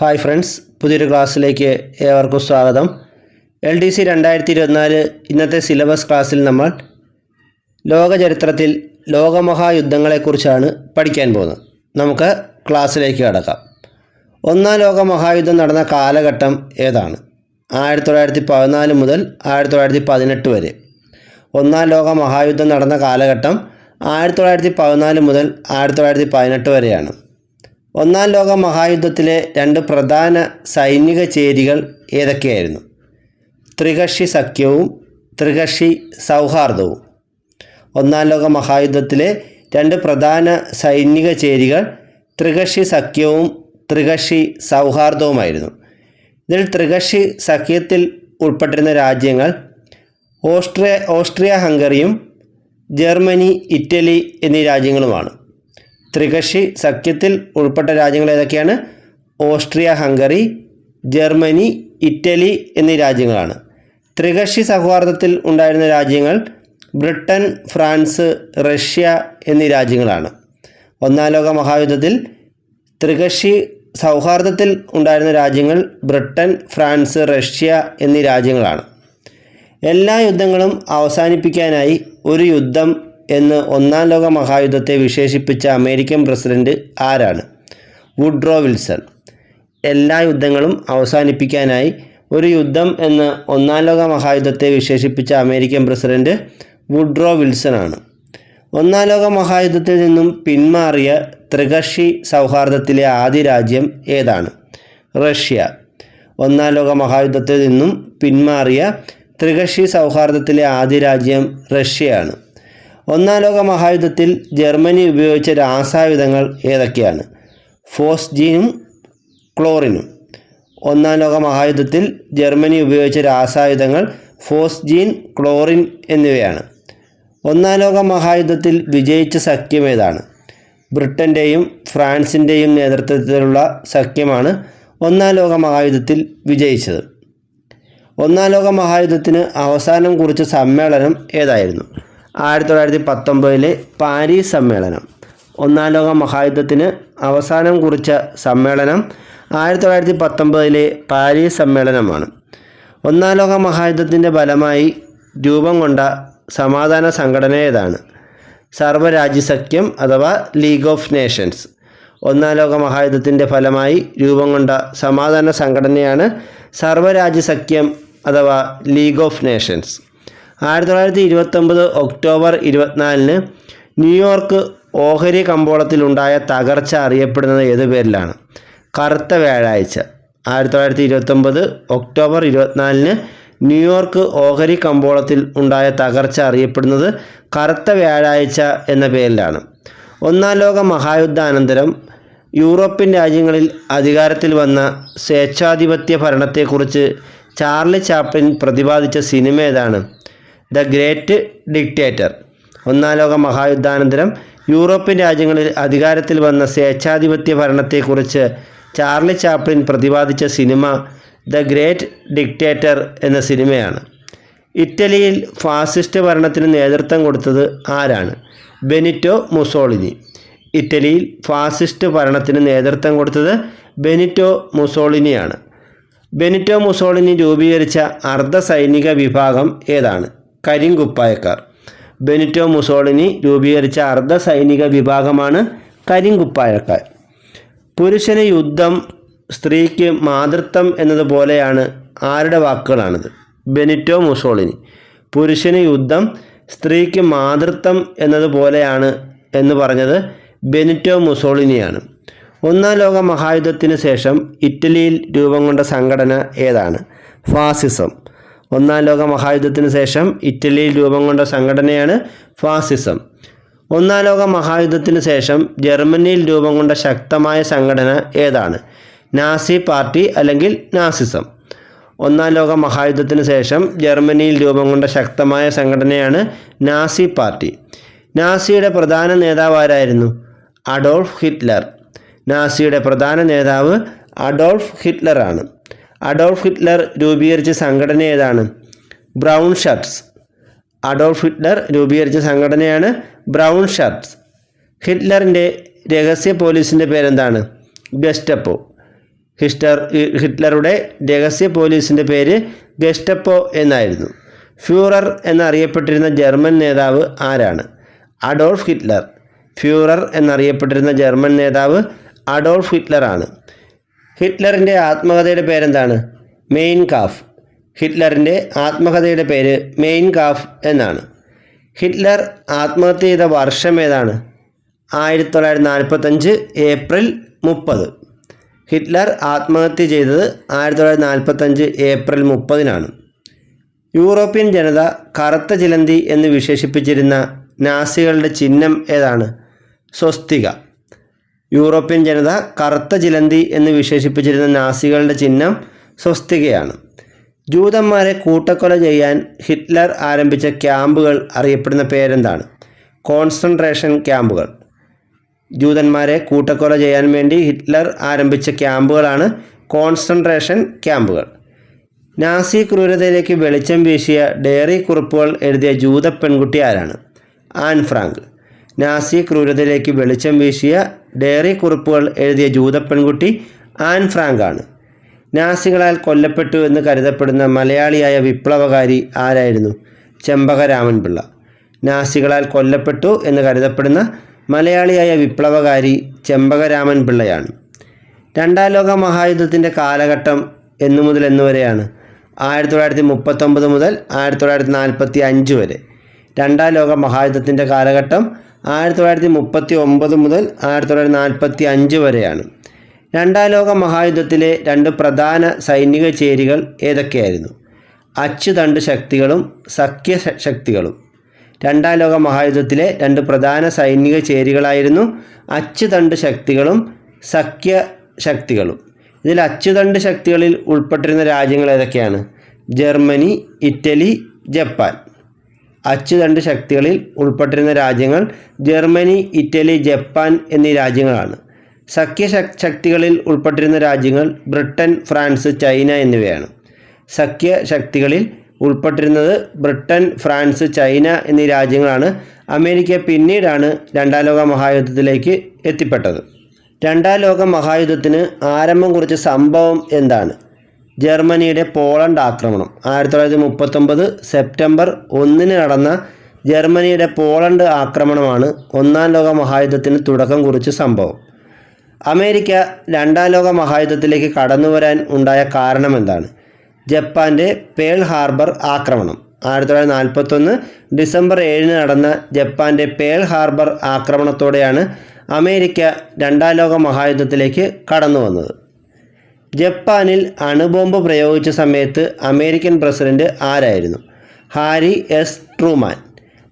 Hi friends പുതിയൊരു ക്ലാസ്സിലേക്ക് ഏവർക്കും സ്വാഗതം. എൽ ഡി സി രണ്ടായിരത്തി ഇരുപത്തിനാല് ഇന്നത്തെ സിലബസ് ക്ലാസ്സിൽ നമ്മൾ ലോകചരിത്രത്തിൽ ലോകമഹായുദ്ധങ്ങളെക്കുറിച്ചാണ് പഠിക്കാൻ പോകുന്നത്. നമുക്ക് ക്ലാസ്സിലേക്ക് കടക്കാം. ഒന്നാം ലോകമഹായുദ്ധം നടന്ന കാലഘട്ടം ഏതാണ്? ആയിരത്തി തൊള്ളായിരത്തി പതിനാല് മുതൽ ആയിരത്തി തൊള്ളായിരത്തി പതിനെട്ട് വരെ. ഒന്നാം ലോകമഹായുദ്ധം നടന്ന കാലഘട്ടം ആയിരത്തി തൊള്ളായിരത്തി പതിനാല് മുതൽ ആയിരത്തി തൊള്ളായിരത്തി പതിനെട്ട് വരെയാണ്. ഒന്നാം ലോക മഹായുദ്ധത്തിലെ രണ്ട് പ്രധാന സൈനിക ചേരികൾ ഏതൊക്കെയായിരുന്നു? ത്രികക്ഷി സഖ്യവും ത്രികക്ഷി സൗഹാർദ്ദവും. ഒന്നാം ലോക മഹായുദ്ധത്തിലെ രണ്ട് പ്രധാന സൈനിക ചേരികൾ ത്രികക്ഷി സഖ്യവും ത്രികക്ഷി സൗഹാർദ്ദവുമായിരുന്നു. ഇതിൽ ത്രികക്ഷി സഖ്യത്തിൽ ഉൾപ്പെട്ടിരുന്ന രാജ്യങ്ങൾ ഓസ്ട്രിയ ഓസ്ട്രിയ ഹംഗറിയും ജർമ്മനി ഇറ്റലി എന്നീ രാജ്യങ്ങളുമാണ്. ത്രികക്ഷി സഖ്യത്തിൽ ഉൾപ്പെട്ട രാജ്യങ്ങൾ ഏതൊക്കെയാണ്? ഓസ്ട്രിയ ഹംഗറി ജർമ്മനി ഇറ്റലി എന്നീ രാജ്യങ്ങളാണ്. ത്രികക്ഷി സൗഹാർദ്ദത്തിൽ ഉണ്ടായിരുന്ന രാജ്യങ്ങൾ ബ്രിട്ടൻ ഫ്രാൻസ് റഷ്യ എന്നീ രാജ്യങ്ങളാണ്. ഒന്നാം ലോക മഹായുദ്ധത്തിൽ ത്രികക്ഷി സൗഹാർദ്ദത്തിൽ ഉണ്ടായിരുന്ന രാജ്യങ്ങൾ ബ്രിട്ടൻ ഫ്രാൻസ് റഷ്യ എന്നീ രാജ്യങ്ങളാണ്. എല്ലാ യുദ്ധങ്ങളും അവസാനിപ്പിക്കാനായി ഒരു യുദ്ധം എന്ന് ഒന്നാം ലോക മഹായുദ്ധത്തെ വിശേഷിപ്പിച്ച അമേരിക്കൻ പ്രസിഡന്റ് ആരാണ്? Woodrow Wilson. എല്ലാ യുദ്ധങ്ങളും അവസാനിപ്പിക്കാനായി ഒരു യുദ്ധം എന്ന് ഒന്നാം ലോക മഹായുദ്ധത്തെ വിശേഷിപ്പിച്ച അമേരിക്കൻ പ്രസിഡന്റ് വുഡ്രോ വിൽസൺ ആണ് ഒന്നാം ലോക മഹായുദ്ധത്തിൽ നിന്നും പിന്മാറിയ ത്രികക്ഷി സൗഹാർദ്ദത്തിലെ ആദ്യ രാജ്യം ഏതാണ്? റഷ്യ. ഒന്നാം ലോക മഹായുദ്ധത്തിൽ നിന്നും പിന്മാറിയ ത്രികക്ഷി സൗഹാർദ്ദത്തിലെ ആദ്യ രാജ്യം റഷ്യയാണ്. ഒന്നാം ലോക മഹായുദ്ധത്തിൽ ജർമ്മനി ഉപയോഗിച്ച രാസായുധങ്ങൾ ഏതൊക്കെയാണ്? ഫോസ്ജീനും ക്ലോറിനും. ഒന്നാം ലോക മഹായുദ്ധത്തിൽ ജർമ്മനി ഉപയോഗിച്ച രാസായുധങ്ങൾ ഫോസ്ജീൻ ക്ലോറിൻ എന്നിവയാണ്. ഒന്നാം ലോക മഹായുദ്ധത്തിൽ വിജയിച്ച സഖ്യം ഏതാണ്? ബ്രിട്ടന്റെയും ഫ്രാൻസിന്റെയും നേതൃത്വത്തിലുള്ള സഖ്യമാണ് ഒന്നാം ലോക മഹായുദ്ധത്തിൽ വിജയിച്ചത്. ഒന്നാം ലോക മഹായുദ്ധത്തിന് അവസാനം കുറിച്ച സമ്മേളനം ഏതായിരുന്നു? ആയിരത്തി തൊള്ളായിരത്തി പത്തൊമ്പതിലെ പാരീസ് സമ്മേളനം. ഒന്നാം ലോക മഹായുദ്ധത്തിന് അവസാനം കുറിച്ച സമ്മേളനം ആയിരത്തി തൊള്ളായിരത്തി പത്തൊമ്പതിലെ പാരീസ് സമ്മേളനമാണ്. ഒന്നാം ലോക മഹായുദ്ധത്തിന്റെ ഫലമായി രൂപം കൊണ്ട സമാധാന സംഘടന ഏതാണ്? സർവരാജ്യസഖ്യം അഥവാ ലീഗ് ഓഫ് നേഷൻസ്. ഒന്നാം ലോക മഹായുദ്ധത്തിന്റെ ഫലമായി രൂപം കൊണ്ട സമാധാന സംഘടനയാണ് സർവരാജ്യസഖ്യം അഥവാ ലീഗ് ഓഫ് നേഷൻസ്. ആയിരത്തി തൊള്ളായിരത്തി ഇരുപത്തൊമ്പത് ഒക്ടോബർ ഇരുപത്തിനാലിന് ന്യൂയോർക്ക് ഓഹരി കമ്പോളത്തിലുണ്ടായ തകർച്ച അറിയപ്പെടുന്നത് ഏത് പേരിലാണ്? കറുത്ത വ്യാഴാഴ്ച. ആയിരത്തി തൊള്ളായിരത്തി ഇരുപത്തൊമ്പത് ഒക്ടോബർ ഇരുപത്തിനാലിന് ന്യൂയോർക്ക് ഓഹരി കമ്പോളത്തിൽ ഉണ്ടായ തകർച്ച അറിയപ്പെടുന്നത് കറുത്ത വ്യാഴാഴ്ച എന്ന പേരിലാണ്. ഒന്നാം ലോക മഹായുദ്ധാനന്തരം യൂറോപ്യൻ രാജ്യങ്ങളിൽ അധികാരത്തിൽ വന്ന സ്വേച്ഛാധിപത്യ ഭരണത്തെക്കുറിച്ച് ചാർലി ചാപ്ലിൻ പ്രതിപാദിച്ച സിനിമ ഏതാണ്? The great dictator. ഒന്നാം ലോക മഹായുദ്ധാനന്തരം യൂറോപ്യൻ രാജ്യങ്ങളിൽ അധികാരത്തിൽ വന്ന സ്വേച്ഛാധിപത്യ ഭരണത്തെക്കുറിച്ച് ചാർലി ചാപ്ലിൻ പ്രതിപാദിച്ച സിനിമ ദ ഗ്രേറ്റ് ഡിക്റ്റേറ്റർ എന്ന സിനിമയാണ്. ഇറ്റലിയിൽ ഫാസിസ്റ്റ് ഭരണത്തിന് നേതൃത്വം കൊടുത്തത് ആരാണ്? Benito Mussolini. ഇറ്റലിയിൽ ഫാസിസ്റ്റ് ഭരണത്തിന് നേതൃത്വം കൊടുത്തത് ബെനിറ്റോ മുസോളിനിയാണ്. ബെനിറ്റോ മുസോളിനി രൂപീകരിച്ച അർദ്ധ സൈനിക വിഭാഗം ഏതാണ്? കരിങ്കുപ്പായക്കാർ. ബെനിറ്റോ മുസോളിനി രൂപീകരിച്ച അർദ്ധ സൈനിക വിഭാഗമാണ് കരിങ്കുപ്പായക്കാർ. പുരുഷന് യുദ്ധം സ്ത്രീക്ക് മാതൃത്വം എന്നതുപോലെയാണ് ആരുടെ വാക്കുകളാണിത്? Benito Mussolini. പുരുഷന് യുദ്ധം സ്ത്രീക്ക് മാതൃത്വം എന്നതുപോലെയാണ് എന്ന് പറഞ്ഞത് ബെനിറ്റോ മുസോളിനിയാണ്. ഒന്നാം ലോക മഹായുദ്ധത്തിന് ശേഷം ഇറ്റലിയിൽ രൂപം കൊണ്ട സംഘടന ഏതാണ്? ഫാസിസം. ഒന്നാം ലോക മഹായുദ്ധത്തിന് ശേഷം ഇറ്റലിയിൽ രൂപം കൊണ്ട സംഘടനയാണ് ഫാസിസം. ഒന്നാം ലോക മഹായുദ്ധത്തിന് ശേഷം ജർമ്മനിയിൽ രൂപം കൊണ്ട ശക്തമായ സംഘടന ഏതാണ്? നാസി പാർട്ടി അല്ലെങ്കിൽ നാസിസം. ഒന്നാം ലോക മഹായുദ്ധത്തിന് ശേഷം ജർമ്മനിയിൽ രൂപം കൊണ്ട ശക്തമായ സംഘടനയാണ് നാസി പാർട്ടി. നാസിയുടെ പ്രധാന നേതാവ് ആരായിരുന്നു? Adolf Hitler. നാസിയുടെ പ്രധാന നേതാവ് അഡോൾഫ് ഹിറ്റ്ലറാണ്. അഡോൾഫ് ഹിറ്റ്ലർ രൂപീകരിച്ച സംഘടന ഏതാണ്? ബ്രൗൺ ഷർട്ട്സ് അഡോൾഫ് ഹിറ്റ്ലർ രൂപീകരിച്ച സംഘടനയാണ് ബ്രൗൺ ഷർട്ട്സ് ഹിറ്റ്ലറിന്റെ രഹസ്യ പോലീസിന്റെ പേരെന്താണ്? ഗസ്റ്റപ്പോ. ഹിസ്റ്റർ ഹിറ്റ്ലറുടെ രഹസ്യ പോലീസിന്റെ പേര് ഗസ്റ്റപ്പോ എന്നായിരുന്നു. ഫ്യൂറർ എന്നറിയപ്പെട്ടിരുന്ന ജർമ്മൻ നേതാവ് ആരാണ്? Adolf Hitler. ഫ്യൂറർ എന്നറിയപ്പെട്ടിരുന്ന ജർമ്മൻ നേതാവ് അഡോൾഫ് ഹിറ്റ്ലറാണ്. ഹിറ്റ്ലറിന്റെ ആത്മകഥയുടെ പേരെന്താണ്? Mein Kampf. ഹിറ്റ്ലറിന്റെ ആത്മകഥയുടെ പേര് മെയിൻ കാഫ് എന്നാണ്. ഹിറ്റ്ലർ ആത്മഹത്യ ചെയ്ത വർഷം ഏതാണ്? ആയിരത്തി തൊള്ളായിരത്തി നാൽപ്പത്തഞ്ച് ഏപ്രിൽ മുപ്പത്. ഹിറ്റ്ലർ ആത്മഹത്യ ചെയ്തത് ആയിരത്തി തൊള്ളായിരത്തി നാൽപ്പത്തഞ്ച് ഏപ്രിൽ മുപ്പതിനാണ്. യൂറോപ്യൻ ജനത കറുത്ത ചിലന്തി എന്ന് വിശേഷിപ്പിച്ചിരുന്ന നാസികളുടെ ചിഹ്നം ഏതാണ്? സ്വസ്തിക. യൂറോപ്യൻ ജനത കറുത്ത ചിലന്തി എന്ന് വിശേഷിപ്പിച്ചിരുന്ന നാസികളുടെ ചിഹ്നം സ്വസ്തികയാണ്. ജൂതന്മാരെ കൂട്ടക്കൊല ചെയ്യാൻ ഹിറ്റ്ലർ ആരംഭിച്ച ക്യാമ്പുകൾ അറിയപ്പെടുന്ന പേരെന്താണ്? കോൺസെൻട്രേഷൻ ക്യാമ്പുകൾ. ജൂതന്മാരെ കൂട്ടക്കൊല ചെയ്യാൻ വേണ്ടി ഹിറ്റ്ലർ ആരംഭിച്ച ക്യാമ്പുകളാണ് കോൺസെൻട്രേഷൻ ക്യാമ്പുകൾ. നാസി ക്രൂരതയിലേക്ക് വെളിച്ചം വീശിയ ഡയറി കുറിപ്പുകൾ എഴുതിയ ജൂത പെൺകുട്ടി ആരാണ്? An Frank. നാസി ക്രൂരതയിലേക്ക് വെളിച്ചം വീശിയ ഡയറി കുറിപ്പുകൾ എഴുതിയ ജൂത പെൺകുട്ടി ആൻ ഫ്രാങ്ക് ആണ് നാസികളാൽ കൊല്ലപ്പെട്ടു എന്ന് കരുതപ്പെടുന്ന മലയാളിയായ വിപ്ലവകാരി ആരായിരുന്നു? ചെമ്പക രാമൻപിള്ള നാസികളാൽ കൊല്ലപ്പെട്ടു എന്ന് കരുതപ്പെടുന്ന മലയാളിയായ വിപ്ലവകാരി ചെമ്പകരാമൻ പിള്ളയാണ് രണ്ടാം ലോക മഹായുദ്ധത്തിന്റെ കാലഘട്ടം എന്നു മുതൽ എന്നു വരെയാണ്. ആയിരത്തി തൊള്ളായിരത്തി മുപ്പത്തൊമ്പത് മുതൽ ആയിരത്തി തൊള്ളായിരത്തി നാൽപ്പത്തി അഞ്ച് വരെ. രണ്ടാം ലോക മഹായുദ്ധത്തിന്റെ കാലഘട്ടം ആയിരത്തി തൊള്ളായിരത്തി മുപ്പത്തി ഒമ്പത് മുതൽ ആയിരത്തി തൊള്ളായിരത്തി നാൽപ്പത്തി അഞ്ച് വരെയാണ്. രണ്ടാം ലോക മഹായുദ്ധത്തിലെ രണ്ട് പ്രധാന സൈനിക ചേരികൾ ഏതൊക്കെയായിരുന്നു? അച്ചുതണ്ട് ശക്തികളും സഖ്യ ശക്തികളും. രണ്ടാം ലോക മഹായുദ്ധത്തിലെ രണ്ട് പ്രധാന സൈനിക ചേരികളായിരുന്നു അച്ചുതണ്ട് ശക്തികളും സഖ്യ ശക്തികളും. ഇതിൽ അച്ചുതണ്ട് ശക്തികളിൽ ഉൾപ്പെട്ടിരുന്ന രാജ്യങ്ങൾ ഏതൊക്കെയാണ്? Germany Italy Japan. അച്ചുതണ്ട് ശക്തികളിൽ ഉൾപ്പെട്ടിരുന്ന രാജ്യങ്ങൾ ജർമ്മനി ഇറ്റലി ജപ്പാൻ എന്നീ രാജ്യങ്ങളാണ്. സഖ്യ ശക്തികളിൽ ഉൾപ്പെട്ടിരുന്ന രാജ്യങ്ങൾ ബ്രിട്ടൻ ഫ്രാൻസ് ചൈന എന്നിവയാണ്. സഖ്യ ശക്തികളിൽ ഉൾപ്പെട്ടിരുന്നത് ബ്രിട്ടൻ ഫ്രാൻസ് ചൈന എന്നീ രാജ്യങ്ങളാണ്. അമേരിക്ക പിന്നീടാണ് രണ്ടാം ലോക മഹായുദ്ധത്തിലേക്ക് എത്തിപ്പെട്ടത്. രണ്ടാം ലോക മഹായുദ്ധത്തിന് ആരംഭം കുറിച്ച സംഭവം എന്താണ്? ജർമ്മനിയുടെ പോളണ്ട് ആക്രമണം. ആയിരത്തി തൊള്ളായിരത്തി മുപ്പത്തൊമ്പത് സെപ്റ്റംബർ ഒന്നിന് നടന്ന ജർമ്മനിയുടെ പോളണ്ട് ആക്രമണമാണ് ഒന്നാം ലോക മഹായുദ്ധത്തിന് തുടക്കം കുറിച്ച സംഭവം. അമേരിക്ക രണ്ടാം ലോക മഹായുദ്ധത്തിലേക്ക് കടന്നു വരാൻ ഉണ്ടായ കാരണം എന്താണ്? ജപ്പാന്റെ പേൾ ഹാർബർ ആക്രമണം. ആയിരത്തി തൊള്ളായിരത്തി നാൽപ്പത്തൊന്ന് ഡിസംബർ ഏഴിന് നടന്ന ജപ്പാന്റെ പേൾ ഹാർബർ ആക്രമണത്തോടെയാണ് അമേരിക്ക രണ്ടാം ലോക മഹായുദ്ധത്തിലേക്ക് കടന്നു വന്നത്. ജപ്പാനിൽ അണുബോംബ് പ്രയോഗിച്ച സമയത്ത് അമേരിക്കൻ പ്രസിഡന്റ് ആരായിരുന്നു? Harry S. ട്രൂമാൻ.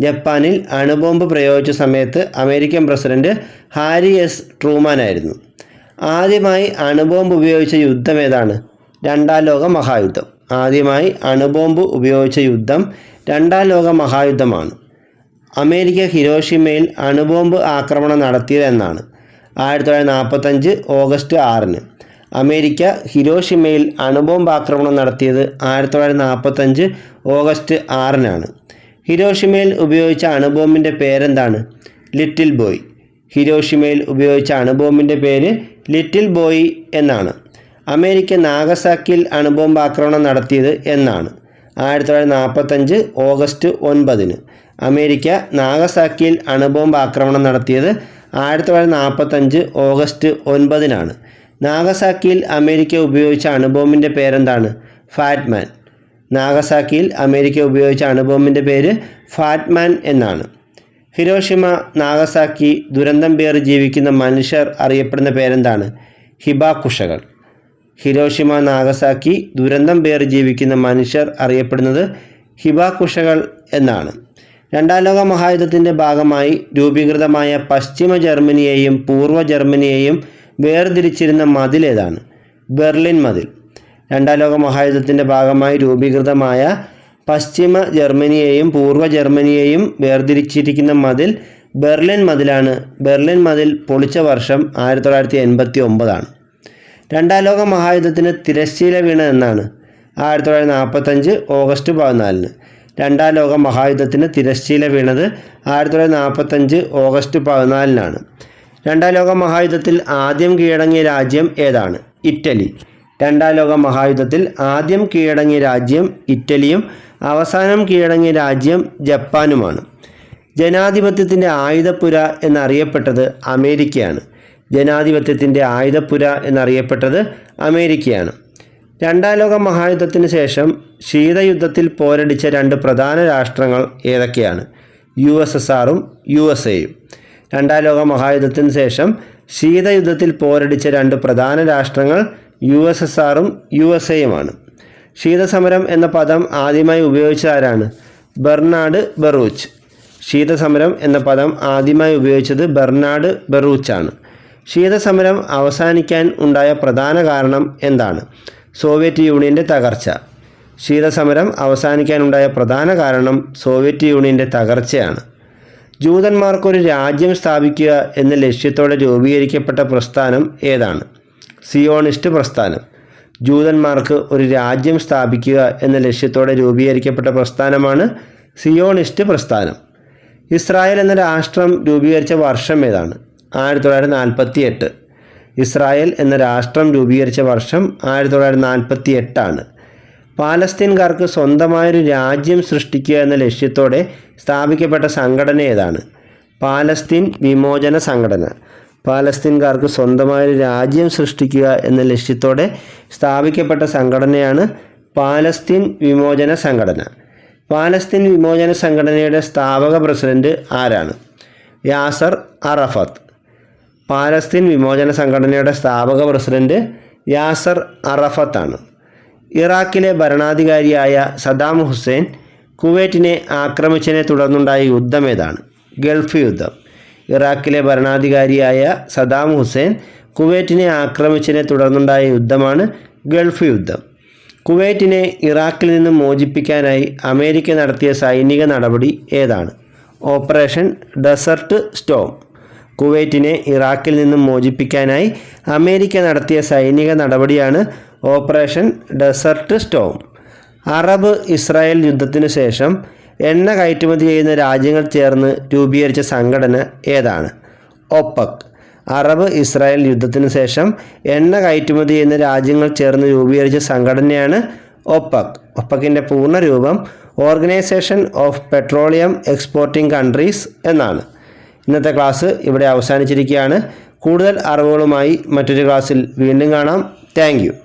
ജപ്പാനിൽ അണുബോംബ് പ്രയോഗിച്ച സമയത്ത് American president Harry S. Truman ആയിരുന്നു. ആദ്യമായി അണുബോംബ് ഉപയോഗിച്ച യുദ്ധം ഏതാണ്? രണ്ടാം ലോക മഹായുദ്ധം. ആദ്യമായി അണുബോംബ് ഉപയോഗിച്ച യുദ്ധം രണ്ടാം ലോക മഹായുദ്ധമാണ്. അമേരിക്ക ഹിരോഷിമയിൽ അണുബോംബ് ആക്രമണം നടത്തിയത് എന്നാണ്. ആയിരത്തി തൊള്ളായിരത്തി നാൽപ്പത്തഞ്ച് ഓഗസ്റ്റ് ആറിന്. അമേരിക്ക ഹിരോഷിമയിൽ അണുബോംബ് ആക്രമണം നടത്തിയത് ആയിരത്തി തൊള്ളായിരത്തി നാൽപ്പത്തഞ്ച് ഓഗസ്റ്റ് ആറിനാണ്. ഹിരോഷിമയിൽ ഉപയോഗിച്ച അണുബോംബിന്റെ പേരെന്താണ്? Little boy. ഹിരോഷിമയിൽ ഉപയോഗിച്ച അണുബോംബിന്റെ പേര് ലിറ്റിൽ ബോയ് എന്നാണ്. അമേരിക്ക നാഗസാക്കിയിൽ അണുബോംബ് ആക്രമണം നടത്തിയത് എന്നാണ്. ആയിരത്തി തൊള്ളായിരത്തി നാൽപ്പത്തഞ്ച് ഓഗസ്റ്റ് ഒൻപതിന്. അമേരിക്ക നാഗസാക്കിയിൽ അണുബോംബ് ആക്രമണം നടത്തിയത് ആയിരത്തി തൊള്ളായിരത്തി നാൽപ്പത്തഞ്ച് ഓഗസ്റ്റ് ഒൻപതിനാണ്. നാഗസാക്കിയിൽ അമേരിക്ക ഉപയോഗിച്ച അണുബോംബിന്റെ പേരെന്താണ്? ഫാറ്റ്മാൻ. നാഗസാക്കിയിൽ അമേരിക്ക ഉപയോഗിച്ച അണുബോംബിന്റെ പേര് ഫാറ്റ്മാൻ എന്നാണ്. ഹിരോഷിമ നാഗസാക്കി ദുരന്തം പേർ ജീവിക്കുന്ന മനുഷ്യർ അറിയപ്പെടുന്ന പേരെന്താണ്? ഹിബാകുഷകൾ ഹിരോഷിമ നാഗസാക്കി ദുരന്തം പേർ ജീവിക്കുന്ന മനുഷ്യർ അറിയപ്പെടുന്നത് ഹിബാകുഷകൾ എന്നാണ്. രണ്ടാം ലോക മഹായുദ്ധത്തിന്റെ ഭാഗമായി രൂപീകൃതമായ പശ്ചിമ ജർമ്മനിയെയും പൂർവ ജർമ്മനിയെയും വേർതിരിച്ചിരുന്ന മതിൽ ഏതാണ്? ബെർലിൻ മതിൽ. രണ്ടാം ലോക മഹായുദ്ധത്തിന്റെ ഭാഗമായി രൂപീകൃതമായ പശ്ചിമ ജർമ്മനിയെയും പൂർവ ജർമ്മനിയെയും വേർതിരിച്ചിരിക്കുന്ന മതിൽ ബെർലിൻ മതിലാണ്. ബെർലിൻ മതിൽ പൊളിച്ച വർഷം ആയിരത്തി തൊള്ളായിരത്തി എൺപത്തി ഒമ്പതാണ് രണ്ടാം ലോക മഹായുദ്ധത്തിന് തിരശ്ശീല വീണ എന്നാണ്. ആയിരത്തി തൊള്ളായിരത്തി നാൽപ്പത്തഞ്ച് ഓഗസ്റ്റ് പതിനാലിന്. രണ്ടാം ലോക മഹായുദ്ധത്തിന് തിരശ്ശീല വീണത് ആയിരത്തി തൊള്ളായിരത്തി നാൽപ്പത്തഞ്ച് ഓഗസ്റ്റ് പതിനാലിനാണ്. രണ്ടാം ലോക മഹായുദ്ധത്തിൽ ആദ്യം കീഴടങ്ങിയ രാജ്യം ഏതാണ്? ഇറ്റലി. രണ്ടാം ലോക മഹായുദ്ധത്തിൽ ആദ്യം കീഴടങ്ങിയ രാജ്യം ഇറ്റലിയും അവസാനം കീഴടങ്ങിയ രാജ്യം ജപ്പാനുമാണ്. ജനാധിപത്യത്തിന്റെ ആയുധപ്പുര എന്നറിയപ്പെട്ടത് അമേരിക്കയാണ്. ജനാധിപത്യത്തിന്റെ ആയുധപ്പുര എന്നറിയപ്പെട്ടത് അമേരിക്കയാണ്. രണ്ടാം ലോക മഹായുദ്ധത്തിന് ശേഷം ശീതയുദ്ധത്തിൽ പോരടിച്ച രണ്ട് പ്രധാന രാഷ്ട്രങ്ങൾ ഏതൊക്കെയാണ്? യു എസ് എസ് ആറും യു എസ് എയും. രണ്ടാം ലോക മഹായുദ്ധത്തിന് ശേഷം ശീതയുദ്ധത്തിൽ പോരടിച്ച രണ്ട് പ്രധാന രാഷ്ട്രങ്ങൾ യു എസ് എസ് ആറും യു എസ് എയുമാണ് ശീതസമരം എന്ന പദം ആദ്യമായി ഉപയോഗിച്ച ആരാണ്? Bernard Baruch. ശീതസമരം എന്ന പദം ആദ്യമായി ഉപയോഗിച്ചത് ബെർണാഡ് ബെറൂച്ചാണ്. ശീതസമരം അവസാനിക്കാൻ ഉണ്ടായ പ്രധാന കാരണം എന്താണ്? സോവിയറ്റ് യൂണിയന്റെ തകർച്ച. ശീതസമരം അവസാനിക്കാനുണ്ടായ പ്രധാന കാരണം സോവിയറ്റ് യൂണിയന്റെ തകർച്ചയാണ്. ജൂതന്മാർക്കൊരു രാജ്യം സ്ഥാപിക്കുക എന്ന ലക്ഷ്യത്തോടെ രൂപീകരിക്കപ്പെട്ട പ്രസ്ഥാനം ഏതാണ്? സിയോണിസ്റ്റ് പ്രസ്ഥാനം. ജൂതന്മാർക്ക് ഒരു രാജ്യം സ്ഥാപിക്കുക എന്ന ലക്ഷ്യത്തോടെ രൂപീകരിക്കപ്പെട്ട പ്രസ്ഥാനമാണ് സിയോണിസ്റ്റ് പ്രസ്ഥാനം. ഇസ്രായേൽ എന്ന രാഷ്ട്രം രൂപീകരിച്ച വർഷം ഏതാണ്? ആയിരത്തി തൊള്ളായിരത്തി നാൽപ്പത്തി എട്ട് ഇസ്രായേൽ എന്ന രാഷ്ട്രം രൂപീകരിച്ച വർഷം ആയിരത്തി തൊള്ളായിരത്തി നാൽപ്പത്തി എട്ടാണ് പാലസ്തീൻകാർക്ക് സ്വന്തമായൊരു രാജ്യം സൃഷ്ടിക്കുക എന്ന ലക്ഷ്യത്തോടെ സ്ഥാപിക്കപ്പെട്ട സംഘടന ഏതാണ്? പാലസ്തീൻ വിമോചന സംഘടന. പാലസ്തീൻകാർക്ക് സ്വന്തമായൊരു രാജ്യം സൃഷ്ടിക്കുക എന്ന ലക്ഷ്യത്തോടെ സ്ഥാപിക്കപ്പെട്ട സംഘടനയാണ് പാലസ്തീൻ വിമോചന സംഘടന. പാലസ്തീൻ വിമോചന സംഘടനയുടെ സ്ഥാപക പ്രസിഡന്റ് ആരാണ്? യാസർ അറഫത്ത്. പാലസ്തീൻ വിമോചന സംഘടനയുടെ സ്ഥാപക പ്രസിഡന്റ് യാസർ അറഫത്താണ്. ഇറാഖിലെ ഭരണാധികാരിയായ സദാം ഹുസൈൻ കുവൈറ്റിനെ ആക്രമിച്ചതിനെ തുടർന്നുണ്ടായ യുദ്ധം ഏതാണ്? ഗൾഫ് യുദ്ധം. ഇറാഖിലെ ഭരണാധികാരിയായ സദാം ഹുസൈൻ കുവൈറ്റിനെ ആക്രമിച്ചതിനെ തുടർന്നുണ്ടായ യുദ്ധമാണ് ഗൾഫ് യുദ്ധം. കുവൈറ്റിനെ ഇറാഖിൽ നിന്ന് മോചിപ്പിക്കാനായി അമേരിക്ക നടത്തിയ സൈനിക നടപടി ഏതാണ്? Operation desert storm. കുവൈറ്റിനെ ഇറാഖിൽ നിന്നും മോചിപ്പിക്കാനായി അമേരിക്ക നടത്തിയ സൈനിക നടപടിയാണ് operation desert storm. Arab Israel യുദ്ധത്തിനു ശേഷം എണ്ണ കയറ്റുമതി ചെയ്യുന്ന രാജ്യങ്ങൾ ചേർന്ന് രൂപീകരിച്ച സംഘടന ഏതാണ്? ഒപ്പക് അറബ് ഇസ്രായേൽ യുദ്ധത്തിനു ശേഷം എണ്ണ കയറ്റുമതി ചെയ്യുന്ന രാജ്യങ്ങൾ ചേർന്ന് രൂപീകരിച്ച സംഘടനയാണ് ഒപ്പക് ഒപ്പക്കിന്റെ പൂർണരൂപം organisation of petroleum exporting countries എന്നാണ്. ഇന്നത്തെ ക്ലാസ് ഇവിടെ അവസാനിച്ചിരിക്കുകയാണ്. കൂടുതൽ അറിവുകളുമായി മറ്റൊരു ക്ലാസ്സിൽ വീണ്ടും കാണാം. താങ്ക്